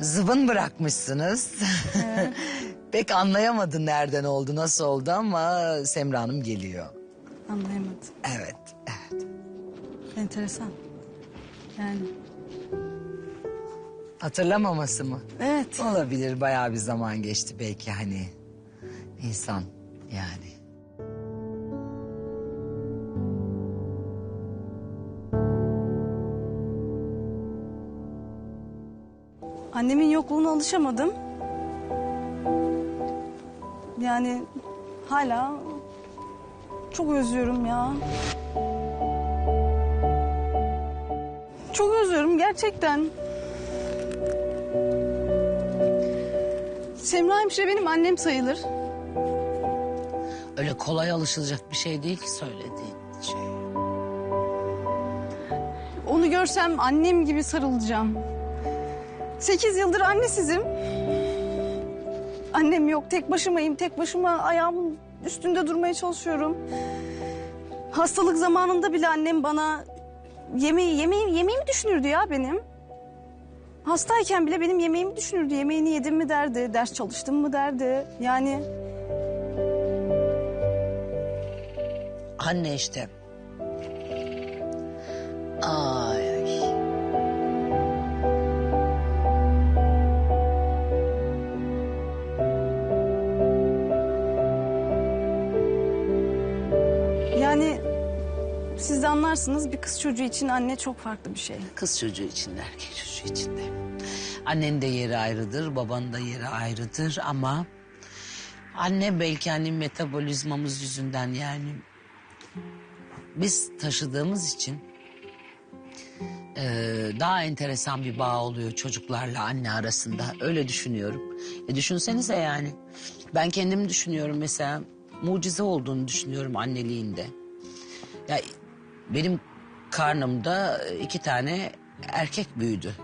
Zıvın bırakmışsınız. Pek anlayamadı nereden oldu, nasıl oldu ama Semra Hanım geliyor. Anlayamadım. Evet, evet. Enteresan. Yani Hatırlamaması mı? evet. Olabilir, bayağı bir zaman geçti belki hani. insan yani. Annemin yokluğuna alışamadım. Yani hala çok özlüyorum ya. Çok özlüyorum gerçekten. Semra hemşire benim annem sayılır. Öyle kolay alışılacak bir şey değil ki söylediğin şey. Onu görsem annem gibi sarılacağım. Sekiz yıldır annesizim. Annem yok, tek başımayım. Tek başıma ayağımın üstünde durmaya çalışıyorum. Hastalık zamanında bile annem bana yemeği, yemeği, yemeğimi düşünürdü ya benim. Hastayken bile benim yemeğimi düşünürdü. Yemeğini yedim mi derdi, ders çalıştım mı derdi. Yani Anne işte. Ay yani siz de anlarsınız bir kız çocuğu için anne çok farklı bir şey. Kız çocuğu için de erkek çocuğu için de. Annenin de yeri ayrıdır, babanın da yeri ayrıdır ama... Anne belki hani metabolizmamız yüzünden yani... Biz taşıdığımız için... eee, daha enteresan bir bağ oluyor çocuklarla anne arasında. Öyle düşünüyorum. E düşünsenize yani. Ben kendimi düşünüyorum mesela. Mucize olduğunu düşünüyorum anneliğinde. Ya benim karnımda iki tane erkek büyüdü.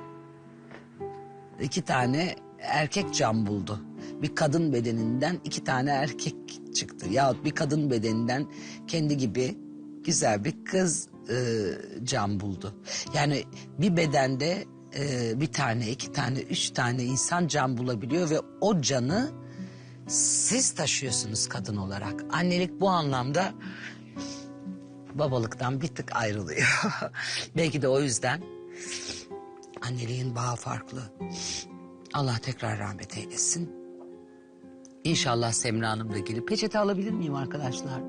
İki tane erkek can buldu. Bir kadın bedeninden iki tane erkek çıktı. Yahut bir kadın bedeninden kendi gibi güzel bir kız e, can buldu. Yani bir bedende e, bir tane, iki tane, üç tane insan can bulabiliyor ve o canı siz taşıyorsunuz kadın olarak. Annelik bu anlamda babalıktan bir tık ayrılıyor. Belki de o yüzden anneliğin bağı farklı. Allah tekrar rahmet eylesin. İnşallah Semra Hanım da gelir. Peçete alabilir miyim arkadaşlar?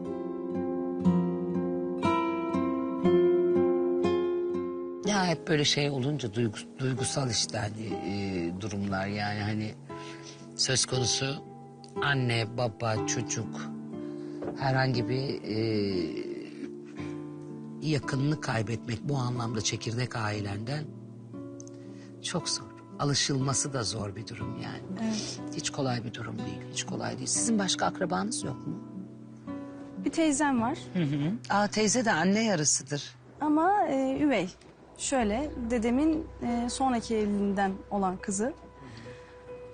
Ya hep böyle şey olunca duygu- duygusal işte hani e, durumlar yani hani söz konusu anne baba çocuk herhangi bir e, yakınını kaybetmek bu anlamda çekirdek ailenden çok zor. Alışılması da zor bir durum yani. Hiç kolay bir durum değil, hiç kolay değil. Sizin başka akrabanız yok mu? Bir teyzem var Aa teyze de anne yarısıdır. ama e, üvey. Şöyle dedemin e, sonraki evliliğinden olan kızı.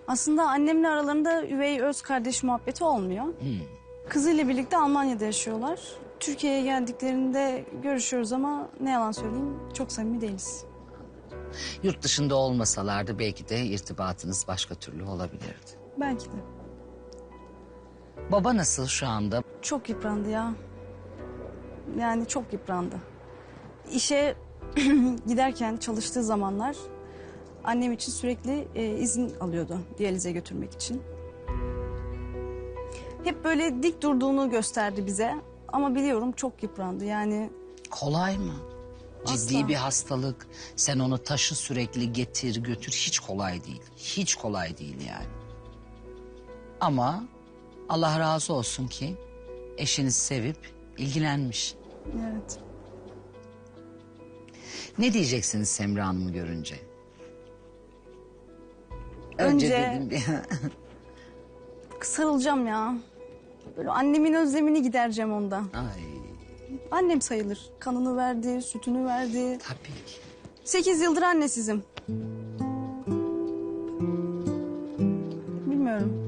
Aslında annemle aralarında üvey öz kardeş muhabbeti olmuyor. Kızıyla birlikte Almanya'da yaşıyorlar. Türkiye'ye geldiklerinde görüşüyoruz ama ne yalan söyleyeyim çok samimi değiliz. Yurt dışında olmasalardı belki de irtibatınız başka türlü olabilirdi. Belki de. Baba nasıl şu anda? Çok yıprandı ya. Yani çok yıprandı. İşe giderken çalıştığı zamanlar annem için sürekli e, izin alıyordu diyalize götürmek için. Hep böyle dik durduğunu gösterdi bize ama biliyorum çok yıprandı. Yani Kolay mı? Ciddi Asla. bir hastalık. Sen onu taşı sürekli getir götür. Hiç kolay değil. Hiç kolay değil yani. Ama Allah razı olsun ki eşiniz sevip ilgilenmiş. evet. Ne diyeceksiniz Semra Hanım'ı görünce? Önce- dedim bir- Sarılacağım ya. Böyle annemin özlemini gidereceğim ondan. Ay Annem sayılır. Kanını verdi, sütünü verdi. tabii ki. Sekiz yıldır annesizim. Bilmiyorum.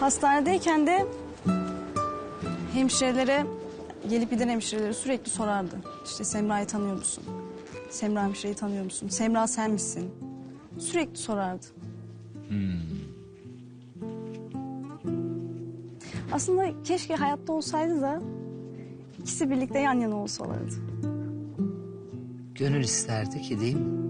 Hastanedeyken de hemşirelere gelip giden hemşirelere sürekli sorardı. İşte Semra'yı tanıyor musun? Semra hemşireyi tanıyor musun? Semra sen misin? Sürekli sorardı. Aslında keşke hayatta olsaydı da ikisi birlikte yan yana olsalardı. Gönül isterdi ki değil mi?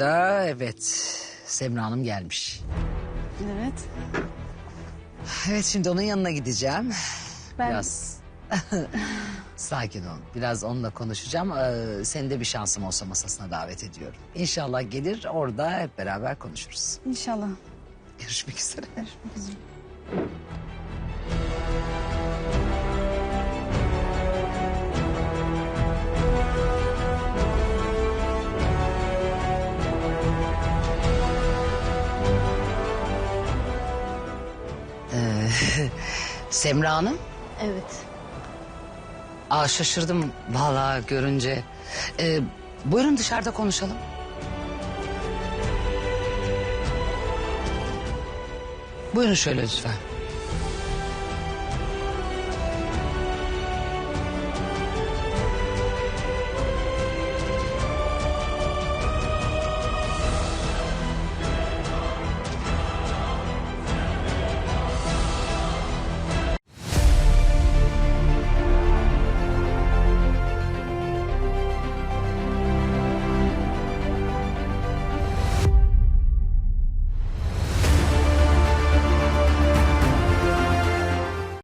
Arada evet Semra Hanım gelmiş. Evet. Evet şimdi onun yanına gideceğim. Ben Biraz sakin ol. Biraz onunla konuşacağım. Ee, seni de bir şansım olsa masasına davet ediyorum. İnşallah gelir orada hep beraber konuşuruz. inşallah. Görüşmek üzere. Ee, Semra Hanım. Evet. Aa, şaşırdım vallahi görünce. Ee, buyurun dışarıda konuşalım. Buyurun şöyle lütfen.